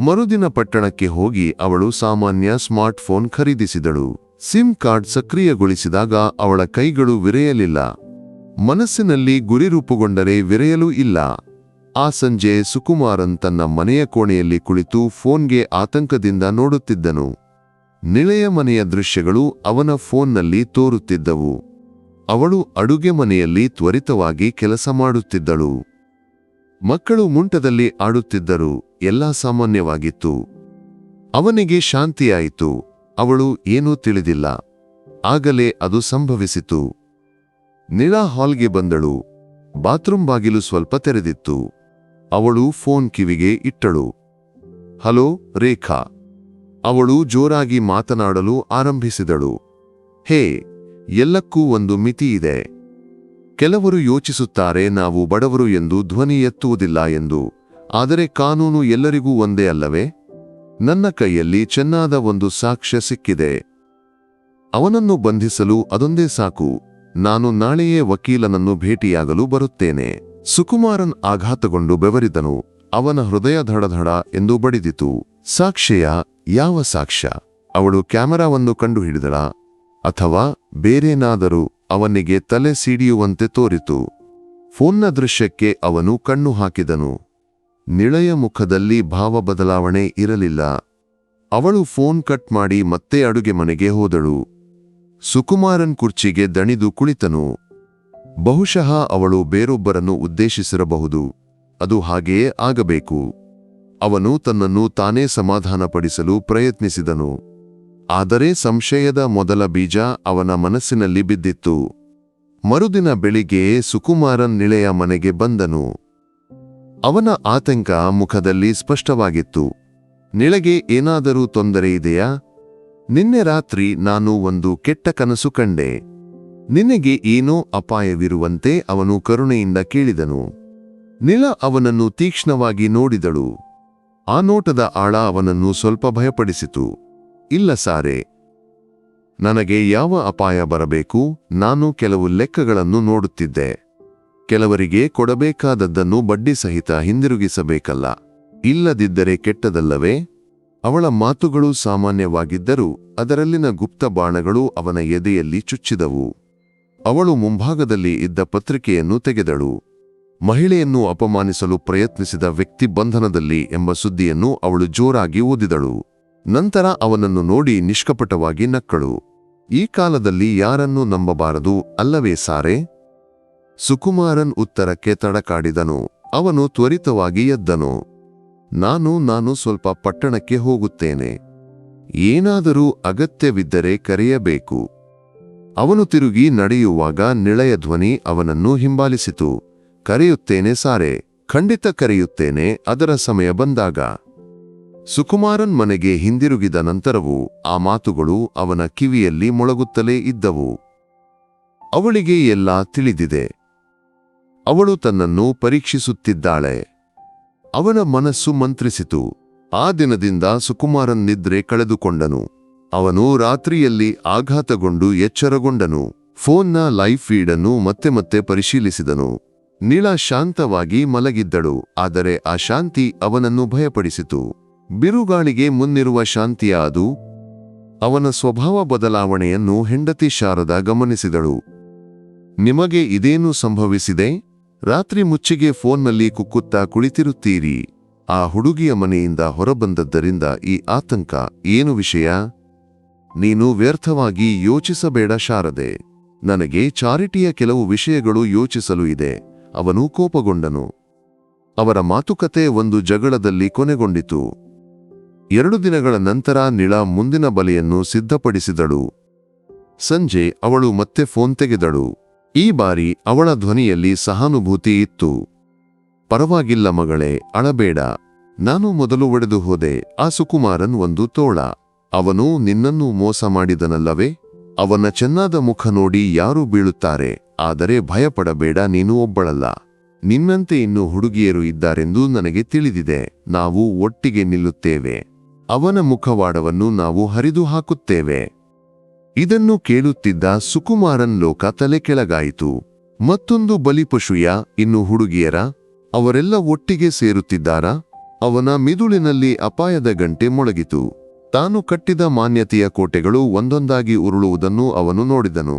Speaker 1: ಮರುದಿನ ಪಟ್ಟಣಕ್ಕೆ ಹೋಗಿ ಅವಳು ಸಾಮಾನ್ಯ ಸ್ಮಾರ್ಟ್ ಫೋನ್ ಖರೀದಿಸಿದಳು. ಸಿಮ್ ಕಾರ್ಡ್ ಸಕ್ರಿಯಗೊಳಿಸಿದಾಗ ಅವಳ ಕೈಗಳು ವಿರೆಯಲಿಲ್ಲ. ಮನಸ್ಸಿನಲ್ಲಿ ಗುರಿ ರೂಪುಗೊಂಡರೆ ವಿರೆಯಲೂ ಇಲ್ಲ. ಆ ಸಂಜೆ ಸುಕುಮಾರನ್ ತನ್ನ ಮನೆಯ ಕೋಣೆಯಲ್ಲಿ ಕುಳಿತು ಫೋನ್ಗೆ ಆತಂಕದಿಂದ ನೋಡುತ್ತಿದ್ದನು. ನಿಳೆಯ ಮನೆಯ ದೃಶ್ಯಗಳು ಅವನ ಫೋನ್ನಲ್ಲಿ ತೋರುತ್ತಿದ್ದವು. ಅವಳು ಅಡುಗೆ ಮನೆಯಲ್ಲಿ ತ್ವರಿತವಾಗಿ ಕೆಲಸ ಮಾಡುತ್ತಿದ್ದಳು. ಮಕ್ಕಳು ಮುಂಟದಲ್ಲಿ ಆಡುತ್ತಿದ್ದರು, ಎಲ್ಲ ಸಾಮಾನ್ಯವಾಗಿತ್ತು. ಅವನಿಗೆ ಶಾಂತಿಯಾಯಿತು, ಅವಳು ಏನೂ ತಿಳಿದಿಲ್ಲ. ಆಗಲೇ ಅದು ಸಂಭವಿಸಿತು. ನಿಳಾ ಹಾಲ್ಗೆ ಬಂದಳು, ಬಾತ್ರೂಮ್ ಬಾಗಿಲು ಸ್ವಲ್ಪ ತೆರೆದಿತ್ತು. ಅವಳು ಫೋನ್ ಕಿವಿಗೆ ಇಟ್ಟಳು. ಹಲೋ, ರೇಖಾ. ಅವಳು ಜೋರಾಗಿ ಮಾತನಾಡಲು ಆರಂಭಿಸಿದಳು. ಹೇ, ಎಲ್ಲಕ್ಕೂ ಒಂದು ಮಿತಿ ಇದೆ. ಕೆಲವರು ಯೋಚಿಸುತ್ತಾರೆ, ನಾವು ಬಡವರು ಎಂದು ಧ್ವನಿ ಎತ್ತುವುದಿಲ್ಲ ಎಂದು. ಆದರೆ ಕಾನೂನು ಎಲ್ಲರಿಗೂ ಒಂದೇ ಅಲ್ಲವೇ? ನನ್ನ ಕೈಯಲ್ಲಿ ಚೆನ್ನಾದ ಒಂದು ಸಾಕ್ಷ್ಯ ಸಿಕ್ಕಿದೆ. ಅವನನ್ನು ಬಂಧಿಸಲು ಅದೊಂದೇ ಸಾಕು. ನಾನು ನಾಳೆಯೇ ವಕೀಲನನ್ನು ಭೇಟಿಯಾಗಲು ಬರುತ್ತೇನೆ. ಸುಕುಮಾರನ್ ಆಘಾತಗೊಂಡು ಬೆವರಿದನು. ಅವನ ಹೃದಯ ಧಡಧಡ ಎಂದು ಬಡಿದಿತು. ಸಾಕ್ಷ್ಯ ಯಾವ ಸಾಕ್ಷ್ಯ? ಅವಳು ಕ್ಯಾಮರಾವನ್ನು ಕಂಡುಹಿಡಿದಳ? ಅಥವಾ ಬೇರೇನಾದರೂ ಅವನಿಗೆ ತಲೆ ಸಿಡಿಯುವಂತೆ ತೋರಿತು? ಫೋನ್ನ ದೃಶ್ಯಕ್ಕೆ ಅವನು ಕಣ್ಣು ಹಾಕಿದನು. ನಿಳಯ ಮುಖದಲ್ಲಿ ಭಾವ ಬದಲಾವಣೆ ಇರಲಿಲ್ಲ. ಅವಳು ಫೋನ್ ಕಟ್ ಮಾಡಿ ಮತ್ತೆ ಅಡುಗೆ ಮನೆಗೆ ಹೋದಳು. ಸುಕುಮಾರನ್ ಕುರ್ಚಿಗೆ ದಣಿದು ಕುಳಿತನು. ಬಹುಶಃ ಅವಳು ಬೇರೊಬ್ಬರನ್ನು ಉದ್ದೇಶಿಸಿರಬಹುದು. ಅದು ಹಾಗೆಯೇ ಆಗಬೇಕು. ಅವನು ತನ್ನನ್ನು ತಾನೇ ಸಮಾಧಾನಪಡಿಸಲು ಪ್ರಯತ್ನಿಸಿದನು. ಆದರೆ ಸಂಶಯದ ಮೊದಲ ಬೀಜ ಅವನ ಮನಸ್ಸಿನಲ್ಲಿ ಬಿದ್ದಿತ್ತು. ಮರುದಿನ ಬೆಳಿಗ್ಗೆಯೇ ಸುಕುಮಾರನ್ ನಿಳೆಯ ಮನೆಗೆ ಬಂದನು. ಅವನ ಆತಂಕ ಮುಖದಲ್ಲಿ ಸ್ಪಷ್ಟವಾಗಿತ್ತು. ನಿಳೆಗೆ ಏನಾದರೂ ತೊಂದರೆ ಇದೆಯಾ? ನಿನ್ನೆ ರಾತ್ರಿ ನಾನು ಒಂದು ಕೆಟ್ಟ ಕನಸು ಕಂಡೆ. ನಿನಗೆ ಏನೋ ಅಪಾಯವಿರುವಂತೆ ಅವನು ಕರುಣೆಯಿಂದ ಕೇಳಿದನು. ನಿಲ ಅವನನ್ನು ತೀಕ್ಷ್ಣವಾಗಿ ನೋಡಿದಳು. ಆ ನೋಟದ ಆಳ ಅವನನ್ನು ಸ್ವಲ್ಪ ಭಯಪಡಿಸಿತು. ಇಲ್ಲ ಸಾರೆ. ನನಗೆ ಯಾವ ಅಪಾಯ ಬರಬೇಕು? ನಾನು ಕೆಲವು ಲೆಕ್ಕಗಳನ್ನು ನೋಡುತ್ತಿದ್ದೆ. ಕೆಲವರಿಗೆ ಕೊಡಬೇಕಾದದ್ದನ್ನು ಬಡ್ಡಿ ಸಹಿತ ಹಿಂದಿರುಗಿಸಬೇಕಲ್ಲ. ಇಲ್ಲದಿದ್ದರೆ ಕೆಟ್ಟದಲ್ಲವೇ? ಅವಳ ಮಾತುಗಳು ಸಾಮಾನ್ಯವಾಗಿದ್ದರೂ ಅದರಲ್ಲಿನ ಗುಪ್ತ ಬಾಣಗಳು ಅವನ ಎದೆಯಲ್ಲಿ ಚುಚ್ಚಿದವು. ಅವಳು ಮುಂಭಾಗದಲ್ಲಿ ಇದ್ದ ಪತ್ರಿಕೆಯನ್ನು ತೆಗೆದಳು. ಮಹಿಳೆಯನ್ನು ಅಪಮಾನಿಸಲು ಪ್ರಯತ್ನಿಸಿದ ವ್ಯಕ್ತಿ ಬಂಧನದಲ್ಲಿ ಎಂಬ ಸುದ್ದಿಯನ್ನು ಅವಳು ಜೋರಾಗಿ ಓದಿದಳು. ನಂತರ ಅವನನ್ನು ನೋಡಿ ನಿಷ್ಕಪಟವಾಗಿ ನಕ್ಕಳು. ಈ ಕಾಲದಲ್ಲಿ ಯಾರನ್ನೂ ನಂಬಬಾರದು, ಅಲ್ಲವೇ ಸಾರೆ? ಸುಕುಮಾರನ್ ಉತ್ತರಕ್ಕೆ ತಡಕಾಡಿದನು. ಅವನು ತ್ವರಿತವಾಗಿ ಎದ್ದನು. ನಾನು ನಾನು ಸ್ವಲ್ಪ ಪಟ್ಟಣಕ್ಕೆ ಹೋಗುತ್ತೇನೆ. ಏನಾದರೂ ಅಗತ್ಯವಿದ್ದರೆ ಕರೆಯಬೇಕು. ಅವನು ತಿರುಗಿ ನಡೆಯುವಾಗ ನಿಳೆಯ ಧ್ವನಿ ಅವನನ್ನು ಹಿಂಬಾಲಿಸಿತು. ಕರೆಯುತ್ತೇನೆ ಸಾರೆ, ಖಂಡಿತ ಕರೆಯುತ್ತೇನೆ, ಅದರ ಸಮಯ ಬಂದಾಗ. ಸುಕುಮಾರನ್ ಮನೆಗೆ ಹಿಂದಿರುಗಿದ ನಂತರವೂ ಆ ಮಾತುಗಳು ಅವನ ಕಿವಿಯಲ್ಲಿ ಮೊಳಗುತ್ತಲೇ ಇದ್ದವು. ಅವಳಿಗೆ ಎಲ್ಲ ತಿಳಿದಿದೆ. ಅವಳು ತನ್ನನ್ನು ಪರೀಕ್ಷಿಸುತ್ತಿದ್ದಾಳೆ. ಅವನ ಮನಸ್ಸು ಮಂತ್ರಿಸಿತು. ಆ ದಿನದಿಂದ ಸುಕುಮಾರನ್ ನಿದ್ರೆ ಕಳೆದುಕೊಂಡನು. ಅವನು ರಾತ್ರಿಯಲ್ಲಿ ಆಘಾತಗೊಂಡು ಎಚ್ಚರಗೊಂಡನು. ಫೋನ್ನ ಲೈಫ್ ಫೀಡನ್ನು ಮತ್ತೆ ಮತ್ತೆ ಪರಿಶೀಲಿಸಿದನು. ನೀಳ ಶಾಂತವಾಗಿ ಮಲಗಿದ್ದಳು, ಆದರೆ ಆ ಶಾಂತಿ ಅವನನ್ನು ಭಯಪಡಿಸಿತು. ಬಿರುಗಾಳಿಗೆ ಮುನ್ನಿರುವ ಶಾಂತಿಯ ಅದು ಅವನ ಸ್ವಭಾವ ಬದಲಾವಣೆಯನ್ನು ಹೆಂಡತಿ ಶಾರದ ಗಮನಿಸಿದಳು. ನಿಮಗೆ ಇದೇನು ಸಂಭವಿಸಿದೆ? ರಾತ್ರಿ ಮುಚ್ಚಿಗೆ ಫೋನ್ನಲ್ಲಿ ಕುಕ್ಕುತ್ತಾ ಕುಳಿತಿರುತ್ತೀರಿ. ಆ ಹುಡುಗಿಯ ಮನೆಯಿಂದ ಹೊರಬಂದದ್ದರಿಂದ ಈ ಆತಂಕ. ಏನು ವಿಷಯ? ನೀನು ವ್ಯರ್ಥವಾಗಿ ಯೋಚಿಸಬೇಡ ಶಾರದೆ. ನನಗೆ ಚಾರಿಟಿಯ ಕೆಲವು ವಿಷಯಗಳು ಯೋಚಿಸಲು ಇದೆ. ಅವನು ಕೋಪಗೊಂಡನು. ಅವರ ಮಾತುಕತೆ ಒಂದು ಜಗಳದಲ್ಲಿ ಕೊನೆಗೊಂಡಿತು. ಎರಡು ದಿನಗಳ ನಂತರ ನಿಳ ಮುಂದಿನ ಬಲೆಯನ್ನು ಸಿದ್ಧಪಡಿಸಿದಳು. ಸಂಜೆ ಅವಳು ಮತ್ತೆ ಫೋನ್ ತೆಗೆದಳು. ಈ ಬಾರಿ ಅವಳ ಧ್ವನಿಯಲ್ಲಿ ಸಹಾನುಭೂತಿ ಇತ್ತು. ಪರವಾಗಿಲ್ಲ ಮಗಳೇ, ಅಳಬೇಡ. ನಾನು ಮೊದಲು ಒಡೆದು ಹೋದೆ, ಆ ಸುಕುಮಾರನ್ ಒಂದು ತೋಳ. ಅವನು ನಿನ್ನನ್ನು ಮೋಸ ಮಾಡಿದನಲ್ಲವೇ? ಅವನ ಚೆನ್ನಾದ ಮುಖ ನೋಡಿ ಯಾರೂ ಬೀಳುತ್ತಾರೆ, ಆದರೆ ಭಯಪಡಬೇಡ, ನೀನು ಒಬ್ಬಳಲ್ಲ. ನಿನ್ನಂತೆ ಇನ್ನು ಹುಡುಗಿಯರು ಇದ್ದಾರೆಂದು ನನಗೆ ತಿಳಿದಿದೆ, ನಾವು ಒಟ್ಟಿಗೆ ನಿಲ್ಲುತ್ತೇವೆ. ಅವನ ಮುಖವಾಡವನ್ನು ನಾವು ಹರಿದು ಹಾಕುತ್ತೇವೆ. ಇದನ್ನು ಕೇಳುತ್ತಿದ್ದ ಸುಕುಮಾರನ್ ಲೋಕ ತಲೆ ಕೆಳಗಾಯಿತು. ಮತ್ತೊಂದು ಬಲಿಪಶುಯ, ಇನ್ನು ಹುಡುಗಿಯರ, ಅವರೆಲ್ಲ ಒಟ್ಟಿಗೆ ಸೇರುತ್ತಿದ್ದಾರಾ? ಅವನ ಮಿದುಳಿನಲ್ಲಿ ಅಪಾಯದ ಗಂಟೆ ಮೊಳಗಿತು. ತಾನು ಕಟ್ಟಿದ ಮಾನ್ಯತೆಯ ಕೋಟೆಗಳು ಒಂದೊಂದಾಗಿ ಉರುಳುವುದನ್ನು ಅವನು ನೋಡಿದನು.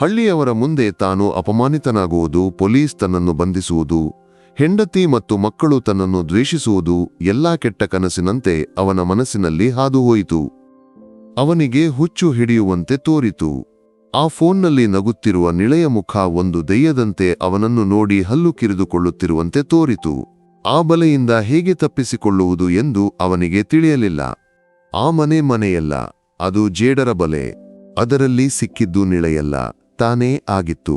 Speaker 1: ಹಳ್ಳಿಯವರ ಮುಂದೆ ತಾನು ಅಪಮಾನಿತನಾಗುವುದು, ಪೊಲೀಸ್ ತನ್ನನ್ನು ಬಂಧಿಸುವುದು, ಹೆಂಡತಿ ಮತ್ತು ಮಕ್ಕಳು ತನ್ನನ್ನು ದ್ವೇಷಿಸುವುದು, ಎಲ್ಲಾ ಕೆಟ್ಟ ಕನಸಿನಂತೆ ಅವನ ಮನಸ್ಸಿನಲ್ಲಿ ಹಾದುಹೋಯಿತು. ಅವನಿಗೆ ಹುಚ್ಚು ಹಿಡಿಯುವಂತೆ ತೋರಿತು. ಆ ಫೋನ್ನಲ್ಲಿ ನಗುತ್ತಿರುವ ನಿಳೆಯ ಮುಖ ಒಂದು ದೆಯ್ಯದಂತೆ ಅವನನ್ನು ನೋಡಿ ಹಲ್ಲು ಕಿರಿದುಕೊಳ್ಳುತ್ತಿರುವಂತೆ ತೋರಿತು. ಆ ಬಲೆಯಿಂದ ಹೇಗೆ ತಪ್ಪಿಸಿಕೊಳ್ಳುವುದು ಎಂದು ಅವನಿಗೆ ತಿಳಿಯಲಿಲ್ಲ. ಆ ಮನೆ ಮನೆಯಲ್ಲ, ಅದು ಜೇಡರ ಬಲೆ. ಅದರಲ್ಲಿ ಸಿಕ್ಕಿದ್ದು ನಿಳೆಯಲ್ಲ, ತಾನೇ ಆಗಿತ್ತು.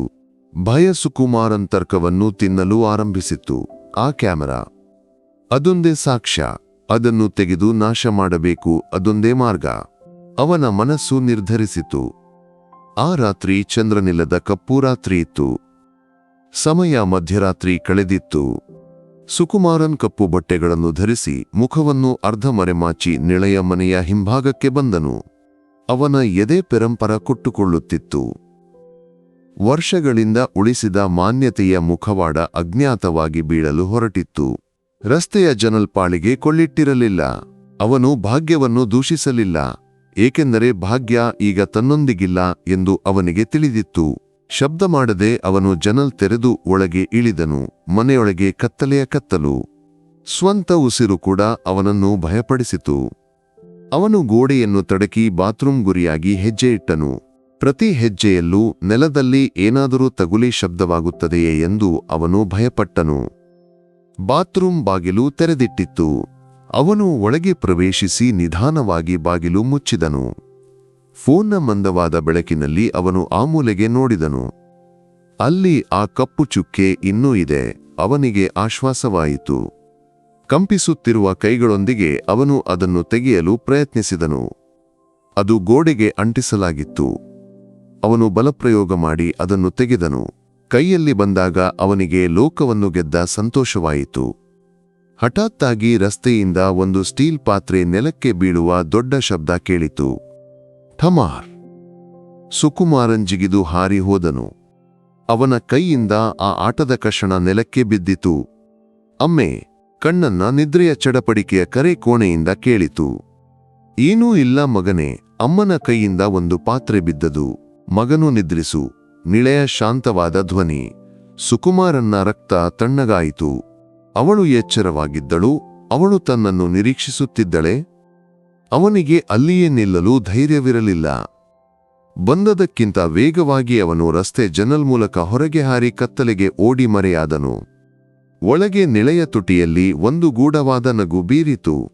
Speaker 1: ಭಯ ಸುಕುಮಾರನ್ ತರ್ಕವನ್ನು ತಿನ್ನಲು ಆರಂಭಿಸಿತ್ತು, ಆ ಕ್ಯಾಮರಾ. ಅದೊಂದೇ ಸಾಕ್ಷ್ಯ, ಅದನ್ನು ತೆಗೆದು ನಾಶ ಮಾಡಬೇಕು, ಅದೊಂದೇ ಮಾರ್ಗ. ಅವನ ಮನಸ್ಸು ನಿರ್ಧರಿಸಿತು. ಆ ರಾತ್ರಿ ಚಂದ್ರನಿಲ್ಲದ ಕಪ್ಪು ರಾತ್ರಿ ಇತ್ತು. ಸಮಯ ಮಧ್ಯರಾತ್ರಿ ಕಳೆದಿತ್ತು. ಸುಕುಮಾರನ್ ಕಪ್ಪು ಬಟ್ಟೆಗಳನ್ನು ಧರಿಸಿ ಮುಖವನ್ನು ಅರ್ಧ ಮರೆಮಾಚಿ ನಿಳೆಯ ಮನೆಯ ಹಿಂಭಾಗಕ್ಕೆ ಬಂದನು. ಅವನ ಎದೆ ಪೆರಂಪರ ಕೊಟ್ಟುಕೊಳ್ಳುತ್ತಿತ್ತು. ವರ್ಷಗಳಿಂದ ಉಳಿಸಿದ ಮಾನ್ಯತೆಯ ಮುಖವಾಡ ಅಜ್ಞಾತವಾಗಿ ಬೀಳಲು ಹೊರಟಿತ್ತು. ರಸ್ತೆಯ ಜನಲ್ಪಾಳಿಗೆ ಕೊಳ್ಳಿಟ್ಟಿರಲಿಲ್ಲ. ಅವನು ಭಾಗ್ಯವನ್ನು ದೂಷಿಸಲಿಲ್ಲ. ಏಕೆಂದರೆ ಭಾಗ್ಯ ಈಗ ತನ್ನೊಂದಿಗಿಲ್ಲ ಎಂದು ಅವನಿಗೆ ತಿಳಿದಿತ್ತು. ಶಬ್ದ ಮಾಡದೆ ಅವನು ಜನಲ್ ತೆರೆದು ಒಳಗೆ ಇಳಿದನು, ಮನೆಯೊಳಗೆ ಕತ್ತಲೆಯ ಕತ್ತಲು. ಸ್ವಂತ ಉಸಿರು ಕೂಡ ಅವನನ್ನು ಭಯಪಡಿಸಿತು. ಅವನು ಗೋಡೆಯನ್ನು ತಡಕಿ ಬಾತ್ರೂಮ್ ಗುರಿಯಾಗಿ ಹೆಜ್ಜೆ ಇಟ್ಟನು. ಪ್ರತಿ ಹೆಜ್ಜೆಯಲ್ಲೂ ನೆಲದಲ್ಲಿ ಏನಾದರೂ ತಗುಲಿ ಶಬ್ದವಾಗುತ್ತದೆಯೇ ಎಂದು ಅವನು ಭಯಪಟ್ಟನು. ಬಾತ್ರೂಮ್ ಬಾಗಿಲು ತೆರೆದಿಟ್ಟಿತ್ತು. ಅವನು ಒಳಗೆ ಪ್ರವೇಶಿಸಿ ನಿಧಾನವಾಗಿ ಬಾಗಿಲು ಮುಚ್ಚಿದನು. ಫೋನ್ನ ಮಂದವಾದ ಬೆಳಕಿನಲ್ಲಿ ಅವನು ಆ ಮೂಲೆಗೆ ನೋಡಿದನು. ಅಲ್ಲಿ ಆ ಕಪ್ಪು ಚುಕ್ಕೆ ಇನ್ನೂ ಇದೆ, ಅವನಿಗೆ ಆಶ್ವಾಸವಾಯಿತು. ಕಂಪಿಸುತ್ತಿರುವ ಕೈಗಳೊಂದಿಗೆ ಅವನು ಅದನ್ನು ತೆಗೆಯಲು ಪ್ರಯತ್ನಿಸಿದನು. ಅದು ಗೋಡೆಗೆ ಅಂಟಿಸಲಾಗಿತ್ತು. ಅವನು ಬಲಪ್ರಯೋಗ ಮಾಡಿ ಅದನ್ನು ತೆಗೆದನು. ಕೈಯಲ್ಲಿ ಬಂದಾಗ ಅವನಿಗೆ ಲೋಕವನ್ನು ಗೆದ್ದ ಸಂತೋಷವಾಯಿತು. ಹಠಾತ್ತಾಗಿ ರಸ್ತೆಯಿಂದ ಒಂದು ಸ್ಟೀಲ್ ಪಾತ್ರೆ ನೆಲಕ್ಕೆ ಬೀಳುವ ದೊಡ್ಡ ಶಬ್ದ ಕೇಳಿತು. ಠಮಾರ್ ಸುಕುಮಾರನ್ ಜಿಗಿದು ಹಾರಿ ಹೋದನು. ಅವನ ಕೈಯಿಂದ ಆ ಆಟದ ಕಷಣ ನೆಲಕ್ಕೆ ಬಿದ್ದಿತು. ಅಮ್ಮೆ, ಕಣ್ಣನ್ನ ನಿದ್ರೆಯ ಚಡಪಡಿಕೆಯ ಕರೆ ಕೋಣೆಯಿಂದ ಕೇಳಿತು. ಏನೂ ಇಲ್ಲ ಮಗನೇ, ಅಮ್ಮನ ಕೈಯಿಂದ ಒಂದು ಪಾತ್ರೆ ಬಿದ್ದದು. ಮಗನು ನಿದ್ರಿಸು, ನಿಳೆಯ ಶಾಂತವಾದ ಧ್ವನಿ. ಸುಕುಮಾರನ್ನ ರಕ್ತ ತಣ್ಣಗಾಯಿತು. ಅವಳು ಎಚ್ಚರವಾಗಿದ್ದಳು, ಅವಳು ತನ್ನನ್ನು ನಿರೀಕ್ಷಿಸುತ್ತಿದ್ದಳೆ. ಅವನಿಗೆ ಅಲ್ಲಿಯೇ ನಿಲ್ಲಲು ಧೈರ್ಯವಿರಲಿಲ್ಲ. ಬಂದದಕ್ಕಿಂತ ವೇಗವಾಗಿ ಅವನು ರಸ್ತೆ ಜನಲ್ ಮೂಲಕ ಹೊರಗೆ ಹಾರಿ ಕತ್ತಲೆಗೆ ಓಡಿ ಮರೆಯಾದನು. ಒಳಗೆ ನಿಳೆಯ ತುಟಿಯಲ್ಲಿ ಒಂದು ಗೂಢವಾದ ನಗು ಬೀರಿತು.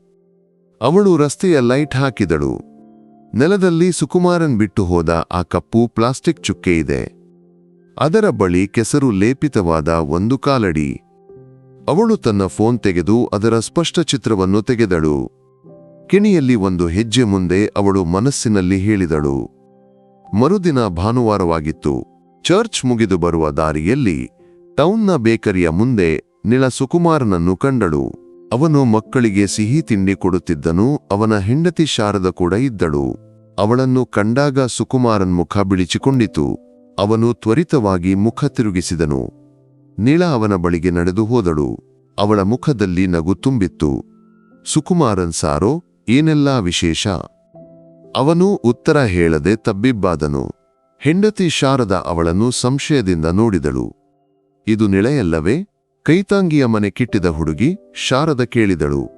Speaker 1: ಅವಳು ರಸ್ತೆಯ ಲೈಟ್ ಹಾಕಿದಳು. ನೆಲದಲ್ಲಿ ಸುಕುಮಾರನ್ ಬಿಟ್ಟು ಹೋದ ಆ ಕಪ್ಪು ಪ್ಲಾಸ್ಟಿಕ್ ಚುಕ್ಕೆ ಇದೆ. ಅದರ ಬಳಿ ಕೆಸರು ಲೇಪಿತವಾದ ಒಂದು ಕಾಲಡಿ. ಅವಳು ತನ್ನ ಫೋನ್ ತೆಗೆದು ಅದರ ಸ್ಪಷ್ಟ ಚಿತ್ರವನ್ನು ತೆಗೆದಳು. ಕಿಣಿಯಲ್ಲಿ ಒಂದು ಹೆಜ್ಜೆ ಮುಂದೆ ಅವಳು ಮನಸ್ಸಿನಲ್ಲಿ ಹೇಳಿದಳು, ಮರುದಿನ ಭಾನುವಾರವಾಗಿತ್ತು. ಚರ್ಚ್ ಮುಗಿದು ಬರುವ ದಾರಿಯಲ್ಲಿ ಟೌನ್ನ ಬೇಕರಿಯ ಮುಂದೆ ನಿಳ ಸುಕುಮಾರನನ್ನು ಕಂಡಳು. ಅವನು ಮಕ್ಕಳಿಗೆ ಸಿಹಿ ತಿಂಡಿ ಕೊಡುತ್ತಿದ್ದನು, ಅವನ ಹೆಂಡತಿ ಶಾರದ ಕೂಡ ಇದ್ದಳು. ಅವಳನ್ನು ಕಂಡಾಗ ಸುಕುಮಾರನ್ ಮುಖ ಬಿಳಿಚಿಕೊಂಡಿತು. ಅವನು ತ್ವರಿತವಾಗಿ ಮುಖ ತಿರುಗಿಸಿದನು. ನೀಳ ಅವನ ಬಳಿಗೆ ನಡೆದು ಹೋದಳು. ಅವಳ ಮುಖದಲ್ಲಿ ನಗು ತುಂಬಿತ್ತು. ಸುಕುಮಾರನ್, ಸಾರೋ ಏನೆಲ್ಲಾ ವಿಶೇಷ? ಅವನು ಉತ್ತರ ಹೇಳದೆ ತಬ್ಬಿಬ್ಬಾದನು. ಹೆಂಡತಿ ಶಾರದ ಅವಳನ್ನು ಸಂಶಯದಿಂದ ನೋಡಿದಳು. ಇದು ನಿಳೆಯಲ್ಲವೇ ಕೈತಾಂಗಿಯ ಮನೆ ಕಿಟ್ಟಿದ ಹುಡುಗಿ ಶಾರದ ಕೇಳಿದಳು.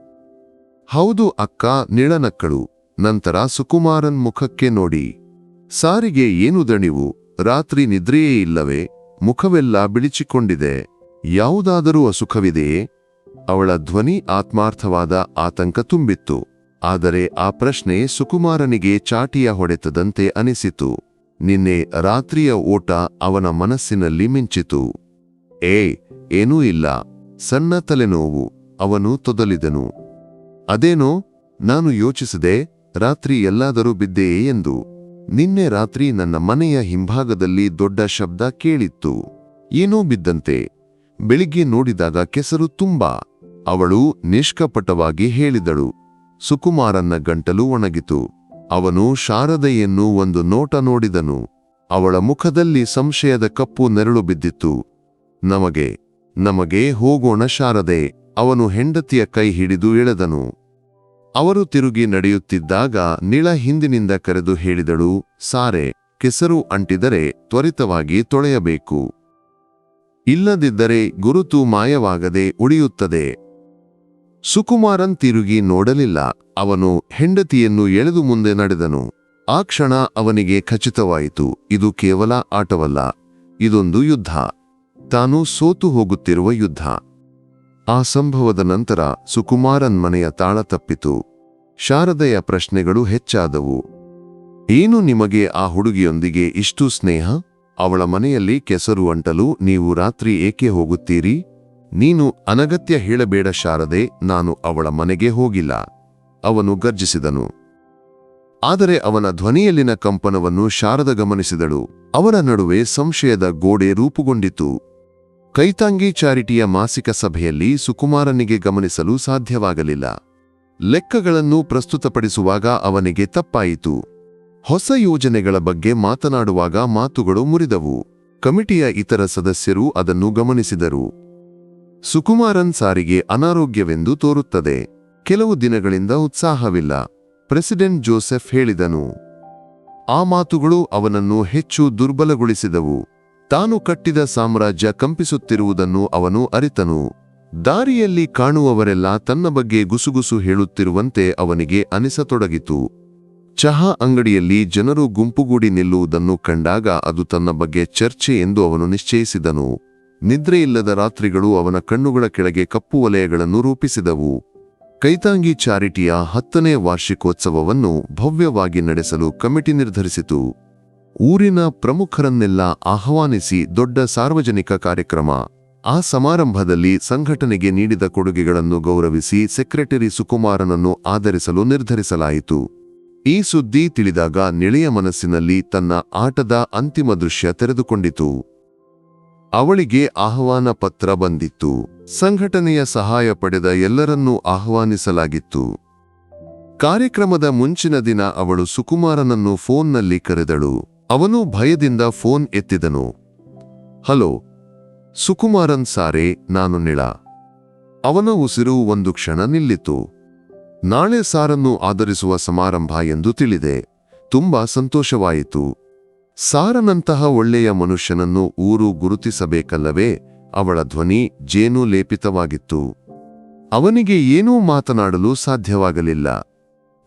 Speaker 1: ಹೌದು ಅಕ್ಕ, ನಿಳನಕ್ಕಳು. ನಂತರ ಸುಕುಮಾರನ್ ಮುಖಕ್ಕೆ ನೋಡಿ. ಸಾರಿಗೆ ಏನು ದಣಿವು? ರಾತ್ರಿ ನಿದ್ರೆಯೇ ಇಲ್ಲವೇ? ಮುಖವೆಲ್ಲ ಬಿಳಿಚಿಕೊಂಡಿದೆ. ಯಾವುದಾದರೂ ಅಸುಖವಿದೆಯೇ? ಅವಳ ಧ್ವನಿ ಆತ್ಮಾರ್ಥವಾದ ಆತಂಕ ತುಂಬಿತ್ತು. ಆದರೆ ಆ ಪ್ರಶ್ನೆ ಸುಕುಮಾರನಿಗೆ ಚಾಟಿಯ ಹೊಡೆತದಂತೆ ಅನಿಸಿತು. ನಿನ್ನೆ ರಾತ್ರಿಯ ಓಟ ಅವನ ಮನಸ್ಸಿನಲ್ಲಿ ಮಿಂಚಿತು. ಏ ಏನೂ ಇಲ್ಲ. ಸಣ್ಣ ತಲೆನೋವು. ಅವನು ತೊದಲಿದನು. ಅದೇನೋ? ನಾನು ಯೋಚಿಸಿದೆ ರಾತ್ರಿ ಎಲ್ಲಾದರೂ ಬಿದ್ದೆಯೇ ಎಂದು. ನಿನ್ನೆ ರಾತ್ರಿ ನನ್ನ ಮನೆಯ ಹಿಂಭಾಗದಲ್ಲಿ ದೊಡ್ಡ ಶಬ್ದ ಕೇಳಿತ್ತು. ಏನೋ ಬಿದ್ದಂತೆ. ಬೆಳಿಗ್ಗೆ ನೋಡಿದಾಗ ಕೆಸರು ತುಂಬಾ. ಅವಳು ನಿಷ್ಕಪಟವಾಗಿ ಹೇಳಿದಳು. ಸುಕುಮಾರನ್ನ ಗಂಟಲು ಒಣಗಿತು. ಅವನು ಶಾರದೆಯನ್ನು ಒಂದು ನೋಟ ನೋಡಿದನು. ಅವಳ ಮುಖದಲ್ಲಿ ಸಂಶಯದ ಕಪ್ಪು ನೆರಳು ಬಿದ್ದಿತ್ತು. ನಮಗೆ ನಮಗೆ ಹೋಗೋಣ ಶಾರದೆ, ಅವನು ಹೆಂಡತಿಯ ಕೈ ಹಿಡಿದು ಎಳೆದನು. ಅವರು ತಿರುಗಿ ನಡೆಯುತ್ತಿದ್ದಾಗ ನಿಳ ಹಿಂದಿನಿಂದ ಕರೆದು ಹೇಳಿದಳು, ಸಾರೆ, ಕೆಸರು ಅಂಟಿದರೆ ತ್ವರಿತವಾಗಿ ತೊಳೆಯಬೇಕು. ಇಲ್ಲದಿದ್ದರೆ ಗುರುತು ಮಾಯವಾಗದೆ ಉಳಿಯುತ್ತದೆ. ಸುಕುಮಾರನ್ ತಿರುಗಿ ನೋಡಲಿಲ್ಲ. ಅವನು ಹೆಂಡತಿಯನ್ನು ಎಳೆದು ಮುಂದೆ ನಡೆದನು. ಆ ಕ್ಷಣ ಅವನಿಗೆ ಖಚಿತವಾಯಿತು. ಇದು ಕೇವಲ ಆಟವಲ್ಲ. ಇದೊಂದು ಯುದ್ಧ. ತಾನು ಸೋತು ಹೋಗುತ್ತಿರುವ ಯುದ್ಧ. ಆ ಸಂಭವದ ನಂತರ ಸುಕುಮಾರನ್ ಮನೆಯ ತಾಳ ತಪ್ಪಿತು. ಶಾರದೆಯ ಪ್ರಶ್ನೆಗಳು ಹೆಚ್ಚಾದವು. ಏನು ನಿಮಗೆ ಆ ಹುಡುಗಿಯೊಂದಿಗೆ ಇಷ್ಟು ಸ್ನೇಹ? ಅವಳ ಮನೆಯಲ್ಲಿ ಕೆಸರು ಅಂಟಲು ನೀವು ರಾತ್ರಿ ಏಕೆ ಹೋಗುತ್ತೀರಿ? ನೀನು ಅನಗತ್ಯ ಹೇಳಬೇಡ ಶಾರದೆ, ನಾನು ಅವಳ ಮನೆಗೆ ಹೋಗಿಲ್ಲ. ಅವನು ಗರ್ಜಿಸಿದನು. ಆದರೆ ಅವನ ಧ್ವನಿಯಲ್ಲಿನ ಕಂಪನವನ್ನು ಶಾರದ ಗಮನಿಸಿದಳು. ಅವರ ನಡುವೆ ಸಂಶಯದ ಗೋಡೆ ರೂಪುಗೊಂಡಿತು. ಕೈತಾಂಗಿ ಚಾರಿಟಿಯ ಮಾಸಿಕ ಸಭೆಯಲ್ಲಿ ಸುಕುಮಾರನಿಗೆ ಗಮನಿಸಲು ಸಾಧ್ಯವಾಗಲಿಲ್ಲ. ಲೆಕ್ಕಗಳನ್ನು ಪ್ರಸ್ತುತಪಡಿಸುವಾಗ ಅವನಿಗೆ ತಪ್ಪಾಯಿತು. ಹೊಸ ಯೋಜನೆಗಳ ಬಗ್ಗೆ ಮಾತನಾಡುವಾಗ ಮಾತುಗಳು ಮುರಿದವು. ಕಮಿಟಿಯ ಇತರ ಸದಸ್ಯರು ಅದನ್ನು ಗಮನಿಸಿದರು. ಸುಕುಮಾರನ್ ಸಾರಿಗೆ ಅನಾರೋಗ್ಯವೆಂದು ತೋರುತ್ತದೆ. ಕೆಲವು ದಿನಗಳಿಂದ ಉತ್ಸಾಹವಿಲ್ಲ. ಪ್ರೆಸಿಡೆಂಟ್ ಜೋಸೆಫ್ ಹೇಳಿದನು, ಆ ಮಾತುಗಳು ಅವನನ್ನು ಹೆಚ್ಚು ದುರ್ಬಲಗೊಳಿಸಿದವು. ತಾನು ಕಟ್ಟಿದ ಸಾಮ್ರಾಜ್ಯ ಕಂಪಿಸುತ್ತಿರುವುದನ್ನು ಅವನು ಅರಿತನು. ದಾರಿಯಲ್ಲಿ ಕಾಣುವವರೆಲ್ಲ ತನ್ನ ಬಗ್ಗೆ ಗುಸುಗುಸು ಹೇಳುತ್ತಿರುವಂತೆ ಅವನಿಗೆ ಅನಿಸತೊಡಗಿತು. ಚಹಾ ಅಂಗಡಿಯಲ್ಲಿ ಜನರು ಗುಂಪುಗೂಡಿ ನಿಲ್ಲುವುದನ್ನು ಕಂಡಾಗ ಅದು ತನ್ನ ಬಗ್ಗೆ ಚರ್ಚೆ ಎಂದು ಅವನು ನಿಶ್ಚಯಿಸಿದನು. ನಿದ್ರೆಯಿಲ್ಲದ ರಾತ್ರಿಗಳು ಅವನ ಕಣ್ಣುಗಳ ಕೆಳಗೆ ಕಪ್ಪು ವಲಯಗಳನ್ನು ರೂಪಿಸಿದವು. ಕೈತಾಂಗಿ ಚಾರಿಟಿಯ ಹತ್ತನೇ ವಾರ್ಷಿಕೋತ್ಸವವನ್ನು ಭವ್ಯವಾಗಿ ನಡೆಸಲು ಕಮಿಟಿ ನಿರ್ಧರಿಸಿತು. ಊರಿನ ಪ್ರಮುಖರನ್ನೆಲ್ಲ ಆಹ್ವಾನಿಸಿ ದೊಡ್ಡ ಸಾರ್ವಜನಿಕ ಕಾರ್ಯಕ್ರಮ. ಆ ಸಮಾರಂಭದಲ್ಲಿ ಸಂಘಟನೆಗೆ ನೀಡಿದ ಕೊಡುಗೆಗಳನ್ನು ಗೌರವಿಸಿ ಸೆಕ್ರೆಟರಿ ಸುಕುಮಾರನನ್ನು ಆಧರಿಸಲು ನಿರ್ಧರಿಸಲಾಯಿತು. ಈ ಸುದ್ದಿ ತಿಳಿದಾಗ ನಿಳೆಯ ಮನಸ್ಸಿನಲ್ಲಿ ತನ್ನ ಆಟದ ಅಂತಿಮ ದೃಶ್ಯ ತೆರೆದುಕೊಂಡಿತು. ಅವಳಿಗೆ ಆಹ್ವಾನ ಪತ್ರ ಬಂದಿತ್ತು. ಸಂಘಟನೆಯ ಸಹಾಯ ಪಡೆದ ಎಲ್ಲರನ್ನೂ ಆಹ್ವಾನಿಸಲಾಗಿತ್ತು. ಕಾರ್ಯಕ್ರಮದ ಮುಂಚಿನ ದಿನ ಅವಳು ಸುಕುಮಾರನನ್ನು ಫೋನ್ನಲ್ಲಿ ಕರೆದಳು. ಅವನು ಭಯದಿಂದ ಫೋನ್ ಎತ್ತಿದನು. ಹಲೋ, ಸುಕುಮಾರನ್ ಸಾರೆ, ನಾನು ನಿಳ. ಅವನ ಉಸಿರು ಒಂದು ಕ್ಷಣ ನಿಲ್ಲಿತು. ನಾಳೆ ಸಾರನ್ನು ಆಧರಿಸುವ ಸಮಾರಂಭ ಎಂದು ತಿಳಿದೆ. ತುಂಬಾ ಸಂತೋಷವಾಯಿತು. ಸಾರನಂತಹ ಒಳ್ಳೆಯ ಮನುಷ್ಯನನ್ನು ಊರು ಗುರುತಿಸಬೇಕಲ್ಲವೇ? ಅವಳ ಧ್ವನಿ ಜೇನು ಲೇಪಿತವಾಗಿತ್ತು. ಅವನಿಗೆ ಏನೂ ಮಾತನಾಡಲು ಸಾಧ್ಯವಾಗಲಿಲ್ಲ.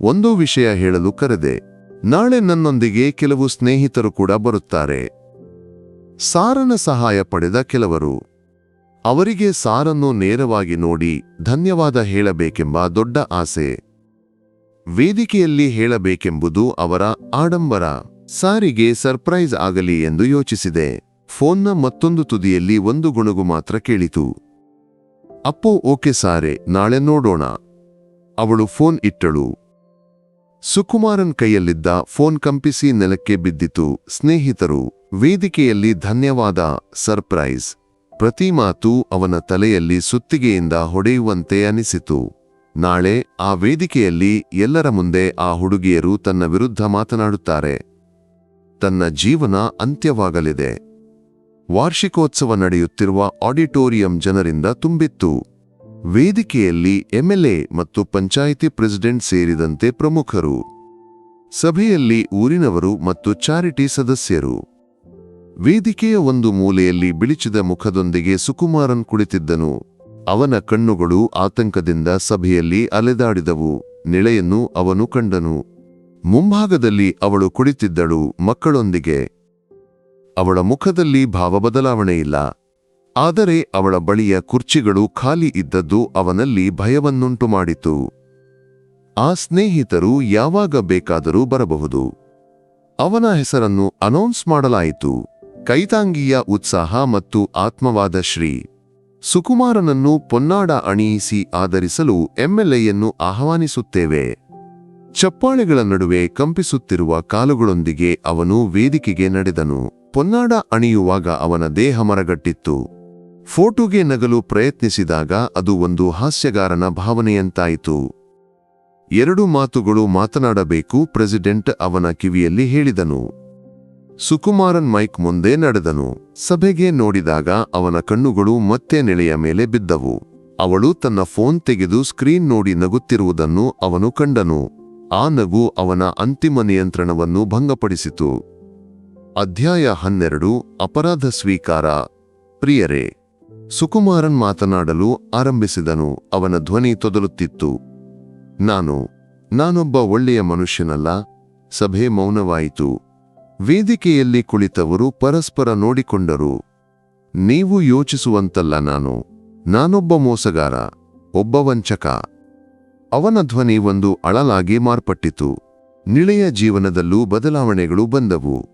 Speaker 1: ಒಂದು ವಿಷಯ ಹೇಳಲು ಕರೆದೆ. ನಾಳೆ ನನ್ನೊಂದಿಗೆ ಕೆಲವು ಸ್ನೇಹಿತರು ಕೂಡ ಬರುತ್ತಾರೆ. ಸಾರನ ಸಹಾಯ ಪಡೆದ ಕೆಲವರು. ಅವರಿಗೆ ಸಾರನ್ನು ನೇರವಾಗಿ ನೋಡಿ ಧನ್ಯವಾದ ಹೇಳಬೇಕೆಂಬ ದೊಡ್ಡ ಆಸೆ. ವೇದಿಕೆಯಲ್ಲಿ ಹೇಳಬೇಕೆಂಬುದು ಅವರ ಆಡಂಬರ. ಸಾರಿಗೆ ಸರ್ಪ್ರೈಸ್ ಆಗಲಿ ಎಂದು ಯೋಚಿಸಿದೆ. ಫೋನ್ನ ಮತ್ತೊಂದು ತುದಿಯಲ್ಲಿ ಒಂದು ಗುಣಗು ಮಾತ್ರ ಕೇಳಿತು. ಅಪ್ಪೋ, ಓಕೆ ಸಾರೆ, ನಾಳೆ ನೋಡೋಣ. ಅವಳು ಫೋನ್ ಇಟ್ಟಳು. ಸುಕುಮಾರನ್ ಕೈಯಲ್ಲಿದ್ದ ಫೋನ್ ಕಂಪಿಸಿ ನೆಲಕ್ಕೆ ಬಿದ್ದಿತು. ಸ್ನೇಹಿತರು, ವೇದಿಕೆಯಲ್ಲಿ ಧನ್ಯವಾದ, ಸರ್ಪ್ರೈಸ್. ಪ್ರತಿ ಮಾತು ಅವನ ತಲೆಯಲ್ಲಿ ಸುತ್ತಿಗೆಯಿಂದ ಹೊಡೆಯುವಂತೆ ಅನಿಸಿತು. ನಾಳೆ ಆ ವೇದಿಕೆಯಲ್ಲಿ ಎಲ್ಲರ ಮುಂದೆ ಆ ಹುಡುಗಿಯರು ತನ್ನ ವಿರುದ್ಧ ಮಾತನಾಡುತ್ತಾರೆ. ತನ್ನ ಜೀವನ ಅಂತ್ಯವಾಗಲಿದೆ. ವಾರ್ಷಿಕೋತ್ಸವ ನಡೆಯುತ್ತಿರುವ ಆಡಿಟೋರಿಯಂ ಜನರಿಂದ ತುಂಬಿತ್ತು. ವೇದಿಕೆಯಲ್ಲಿ ಎಂಎಲ್ಎ ಮತ್ತು ಪಂಚಾಯಿತಿ ಪ್ರೆಸಿಡೆಂಟ್ ಸೇರಿದಂತೆ ಪ್ರಮುಖರು. ಸಭೆಯಲ್ಲಿ ಊರಿನವರು ಮತ್ತು ಚಾರಿಟಿ ಸದಸ್ಯರು. ವೇದಿಕೆಯ ಒಂದು ಮೂಲೆಯಲ್ಲಿ ಬಿಳಿಚಿದ ಮುಖದೊಂದಿಗೆ ಸುಕುಮಾರನ್ ಕುಳಿತಿದ್ದನು. ಅವನ ಕಣ್ಣುಗಳು ಆತಂಕದಿಂದ ಸಭೆಯಲ್ಲಿ ಅಲೆದಾಡಿದವು. ನಿಳೆಯನ್ನು ಅವನು ಕಂಡನು. ಮುಂಭಾಗದಲ್ಲಿ ಅವಳು ಕುಳಿತಿದ್ದಳು ಮಕ್ಕಳೊಂದಿಗೆ. ಅವಳ ಮುಖದಲ್ಲಿ ಭಾವ ಬದಲಾವಣೆಯಿಲ್ಲ ಆದರೆ ಅವಳ ಬಳಿಯ ಕುರ್ಚಿಗಳು ಖಾಲಿ ಇದ್ದದ್ದು ಅವನಲ್ಲಿ ಭಯವನ್ನುಂಟು ಮಾಡಿತು. ಆ ಸ್ನೇಹಿತರು ಯಾವಾಗ ಬೇಕಾದರೂ ಬರಬಹುದು. ಅವನ ಹೆಸರನ್ನು ಅನೌನ್ಸ್ ಮಾಡಲಾಯಿತು. ಕೈತಾಂಗಿಯ ಉತ್ಸಾಹ ಮತ್ತು ಆತ್ಮವಾದ ಶ್ರೀ. ಸುಕುಮಾರನನ್ನು ಪೊನ್ನಾಡ ಅಣಿಯಿಸಿ ಆಧರಿಸಲು ಎಂಎಲ್ಎಯನ್ನು ಆಹ್ವಾನಿಸುತ್ತೇವೆ. ಚಪ್ಪಾಳೆಗಳ ನಡುವೆ ಕಂಪಿಸುತ್ತಿರುವ ಕಾಲುಗಳೊಂದಿಗೆ ಅವನು ವೇದಿಕೆಗೆ ನಡೆದನು. ಪೊನ್ನಾಡ ಅಣಿಯುವಾಗ ಅವನ ದೇಹ ಮರಗಟ್ಟಿತ್ತು. ಫೋಟೋಗೆ ನಗಲು ಪ್ರಯತ್ನಿಸಿದಾಗ ಅದು ಒಂದು ಹಾಸ್ಯಗಾರನ ಭಾವನೆಯಂತಾಯಿತು. ಎರಡು ಮಾತುಗಳು ಮಾತನಾಡಬೇಕು ಪ್ರೆಸಿಡೆಂಟ್ ಅವನ ಕಿವಿಯಲ್ಲಿ ಹೇಳಿದನು. ಸುಕುಮಾರನ್ ಮೈಕ್ ಮುಂದೆ ನಡೆದನು. ಸಭೆಗೆ ನೋಡಿದಾಗ ಅವನ ಕಣ್ಣುಗಳು ಮತ್ತೆ ನೆಲೆಯ ಮೇಲೆ ಬಿದ್ದವು. ಅವಳು ತನ್ನ ಫೋನ್ ತೆಗೆದು ಸ್ಕ್ರೀನ್ ನೋಡಿ ನಗುತ್ತಿರುವುದನ್ನು ಅವನು ಕಂಡನು. ಆ ನಗು ಅವನ ಅಂತಿಮ ನಿಯಂತ್ರಣವನ್ನು ಭಂಗಪಡಿಸಿತು. ಅಧ್ಯಾಯ ಹನ್ನೆರಡು, ಅಪರಾಧ ಸ್ವೀಕಾರ. ಪ್ರಿಯರೇ, ಸುಕುಮಾರನ್ ಮಾತನಾಡಲು ಆರಂಭಿಸಿದನು, ಅವನ ಧ್ವನಿ ತೊದಲುತ್ತಿತ್ತು. ನಾನು, ನಾನೊಬ್ಬ ಒಳ್ಳೆಯ ಮನುಷ್ಯನಲ್ಲ, ಸಭೆ ಮೌನವಾಯಿತು. ವೇದಿಕೆಯಲ್ಲಿ ಕುಳಿತವರು ಪರಸ್ಪರ ನೋಡಿಕೊಂಡರು. ನೀವು ಯೋಚಿಸುವಂತಲ್ಲ ನಾನು, ನಾನೊಬ್ಬ ಮೋಸಗಾರ, ಒಬ್ಬ ವಂಚಕ. ಅವನ ಧ್ವನಿ ಒಂದು ಅಳಲಾಗಿ ಮಾರ್ಪಟ್ಟಿತು. ನಿಳೆಯ ಜೀವನದಲ್ಲೂ ಬದಲಾವಣೆಗಳು ಬಂದವು.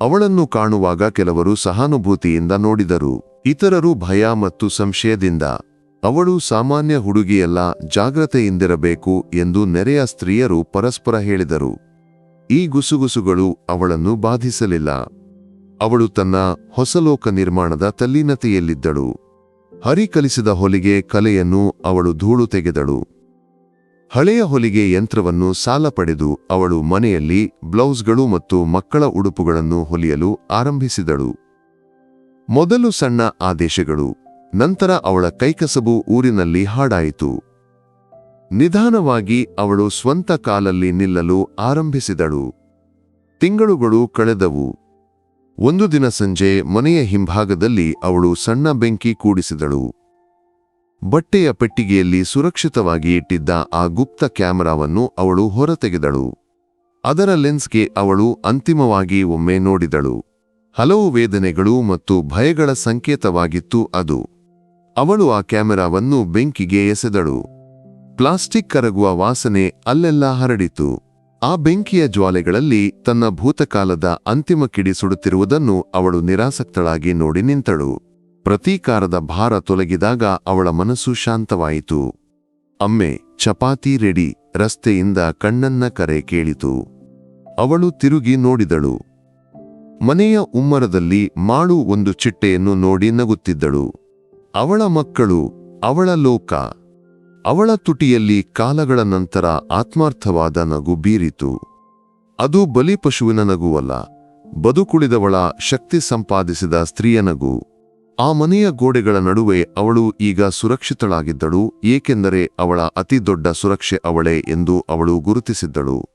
Speaker 1: ಅವಳನ್ನು ಕಾಣುವಾಗ ಕೆಲವರು ಸಹಾನುಭೂತಿಯಿಂದ ನೋಡಿದರು. ಇತರರು ಭಯ ಮತ್ತು ಸಂಶಯದಿಂದ, ಅವಳು ಸಾಮಾನ್ಯ ಹುಡುಗಿಯಲ್ಲ, ಜಾಗ್ರತೆಯಿಂದಿರಬೇಕು ಎಂದು ನೆರೆಯ ಸ್ತ್ರೀಯರು ಪರಸ್ಪರ ಹೇಳಿದರು. ಈ ಗುಸುಗುಸುಗಳು ಅವಳನ್ನು ಬಾಧಿಸಲಿಲ್ಲ. ಅವಳು ತನ್ನ ಹೊಸಲೋಕ ನಿರ್ಮಾಣದ ತಲ್ಲೀನತೆಯಲ್ಲಿದ್ದಳು. ಹರಿಕಲಿಸಿದ ಹೊಲಿಗೆ ಕಲೆಯನ್ನು ಅವಳು ಧೂಳು ತೆಗೆದಳು. ಹಳೆಯ ಹೊಲಿಗೆ ಯಂತ್ರವನ್ನು ಸಾಲ ಪಡೆದು ಅವಳು ಮನೆಯಲ್ಲಿ ಬ್ಲೌಸ್ಗಳು ಮತ್ತು ಮಕ್ಕಳ ಉಡುಪುಗಳನ್ನು ಹೊಲಿಯಲು ಆರಂಭಿಸಿದಳು. ಮೊದಲು ಸಣ್ಣ ಆದೇಶಗಳು, ನಂತರ ಅವಳ ಕೈಕಸಬು ಊರಿನಲ್ಲಿ ಹಾಡಾಯಿತು. ನಿಧಾನವಾಗಿ ಅವಳು ಸ್ವಂತ ಕಾಲಲ್ಲಿ ನಿಲ್ಲಲು ಆರಂಭಿಸಿದಳು. ತಿಂಗಳುಗಳು ಕಳೆದವು. ಒಂದು ದಿನ ಸಂಜೆ ಮನೆಯ ಹಿಂಭಾಗದಲ್ಲಿ ಅವಳು ಸಣ್ಣ ಬೆಂಕಿ ಕೂಡಿಸಿದಳು. ಬಟ್ಟೆಯ ಪೆಟ್ಟಿಗೆಯಲ್ಲಿ ಸುರಕ್ಷಿತವಾಗಿ ಇಟ್ಟಿದ್ದ ಆ ಗುಪ್ತ ಕ್ಯಾಮೆರಾವನ್ನು ಅವಳು ಹೊರತೆಗೆದಳು. ಅದರ ಲೆನ್ಸ್ಗೆ ಅವಳು ಅಂತಿಮವಾಗಿ ಒಮ್ಮೆ ನೋಡಿದಳು. ಹಲವು ವೇದನೆಗಳು ಮತ್ತು ಭಯಗಳ ಸಂಕೇತವಾಗಿತ್ತು ಅದು. ಅವಳು ಆ ಕ್ಯಾಮೆರಾವನ್ನು ಬೆಂಕಿಗೆ ಎಸೆದಳು. ಪ್ಲಾಸ್ಟಿಕ್ ಕರಗುವ ವಾಸನೆ ಅಲ್ಲೆಲ್ಲ ಹರಡಿತು. ಆ ಬೆಂಕಿಯ ಜ್ವಾಲೆಗಳಲ್ಲಿ ತನ್ನ ಭೂತಕಾಲದ ಅಂತಿಮ ಕಿಡಿ ಸುಡುತ್ತಿರುವುದನ್ನು ಅವಳು ನಿರಾಸಕ್ತಳಾಗಿ ನೋಡಿ ನಿಂತಳು. ಪ್ರತೀಕಾರದ ಭಾರ ತೊಲಗಿದಾಗ ಅವಳ ಮನಸ್ಸು ಶಾಂತವಾಯಿತು. ಅಮ್ಮೆ, ಚಪಾತಿ ರೆಡಿ, ರಸ್ತೆಯಿಂದ ಕಣ್ಣನ್ನ ಕರೆ ಕೇಳಿತು. ಅವಳು ತಿರುಗಿ ನೋಡಿದಳು. ಮನೆಯ ಉಮ್ಮರದಲ್ಲಿ ಮಾಳು ಒಂದು ಚಿಟ್ಟೆಯನ್ನು ನೋಡಿ ನಗುತ್ತಿದ್ದಳು. ಅವಳ ಮಕ್ಕಳು, ಅವಳ ಲೋಕ. ಅವಳ ತುಟಿಯಲ್ಲಿ ಕಾಲಗಳ ನಂತರ ಆತ್ಮಾರ್ಥವಾದ ನಗು ಬೀರಿತು. ಅದು ಬಲಿಪಶುವಿನ ನಗುವಲ್ಲ, ಬದುಕುಳಿದವಳ ಶಕ್ತಿ ಸಂಪಾದಿಸಿದ ಸ್ತ್ರೀಯ ನಗು. ಆ ಮನೆಯ ಗೋಡೆಗಳ ನಡುವೆ ಅವಳು ಈಗ ಸುರಕ್ಷಿತಳಾಗಿದ್ದಳು, ಏಕೆಂದರೆ ಅವಳ ಅತಿ ದೊಡ್ಡ ಸುರಕ್ಷೆ ಅವಳೇ ಎಂದು ಅವಳು ಗುರುತಿಸಿದ್ದಳು.